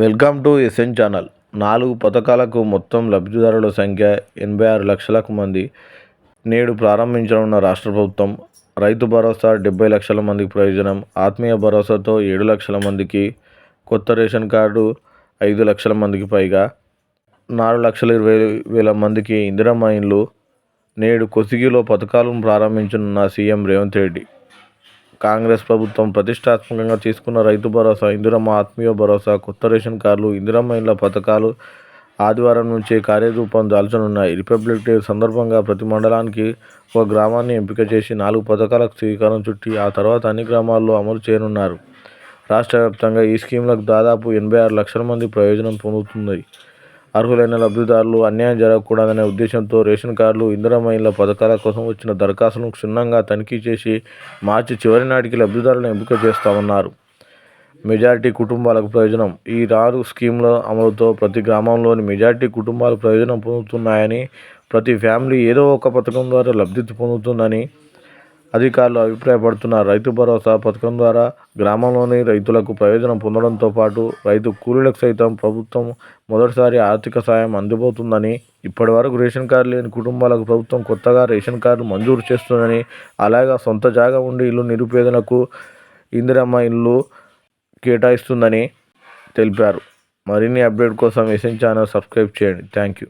Welcome to SN channel. నాలుగు పథకాలకు మొత్తం లబ్ధిదారుల సంఖ్య ఎనభై ఆరు లక్షలకు మంది. నేడు ప్రారంభించనున్న రాష్ట్ర ప్రభుత్వం రైతు భరోసా డెబ్బై లక్షల మందికి ప్రయోజనం ఆత్మీయ భరోసాతో ఏడు లక్షల మందికి కొత్త రేషన్ కార్డు ఐదు లక్షల మందికి పైగా నాలుగు లక్షల ఇరవై వేల మందికి ఇందిరమ్మ ఇండ్లు. నేడు కొసిగిలో పథకాలను ప్రారంభించనున్న సీఎం రేవంత్ రెడ్డి. కాంగ్రెస్ ప్రభుత్వం ప్రతిష్టాత్మకంగా తీసుకున్న రైతు భరోసా ఇందిరమ్మ ఆత్మీయ భరోసా కొత్త రేషన్ కార్డులు ఇందిరమ్మ ఇళ్ళ పథకాలు ఆదివారం నుంచే కార్యరూపం దాల్చనున్నాయి. రిపబ్లిక్ డే సందర్భంగా ప్రతి మండలానికి ఒక గ్రామాన్ని ఎంపిక చేసి నాలుగు పథకాలకు శ్రీకారం చుట్టి ఆ తర్వాత అన్ని గ్రామాల్లో అమలు చేయనున్నారు. రాష్ట్ర వ్యాప్తంగా ఈ స్కీమ్లకు దాదాపు ఎనభై ఆరు లక్షల మంది ప్రయోజనం పొందుతుంది అర్హులైన లబ్ధిదారులు అన్యాయం జరగకూడదనే ఉద్దేశంతో రేషన్ కార్డులు ఇందిరామహిళ పథకాల కోసం వచ్చిన దరఖాస్తులను క్షుణ్ణంగా తనిఖీ చేసి మార్చి చివరి నాటికి లబ్ధిదారులను ఎంపిక చేస్తామన్నారు. మెజారిటీ కుటుంబాలకు ప్రయోజనం. ఈ రారు స్కీమ్ల అమలుతో ప్రతి గ్రామంలోని మెజారిటీ కుటుంబాలు ప్రయోజనం పొందుతున్నాయని ప్రతి ఫ్యామిలీ ఏదో ఒక పథకం ద్వారా లబ్ధి పొందుతుందని అధికారులు అభిప్రాయపడుతున్నారు. రైతు భరోసా పథకం ద్వారా గ్రామంలోని రైతులకు ప్రయోజనం పొందడంతో పాటు రైతు కూలీలకు సైతం ప్రభుత్వం మొదటిసారి ఆర్థిక సాయం అందబోతుందని ఇప్పటి వరకు రేషన్ కార్డు లేని కుటుంబాలకు ప్రభుత్వం కొత్తగా రేషన్ కార్డు మంజూరు చేస్తుందని అలాగే సొంత జాగా ఉండి ఇల్లు నిరుపేదలకు ఇందిరమ్మ ఇల్లు కేటాయిస్తుందని తెలిపారు. మరిన్ని అప్డేట్ కోసం ఎస్ఎన్ ఛానల్ సబ్స్క్రైబ్ చేయండి. Thank you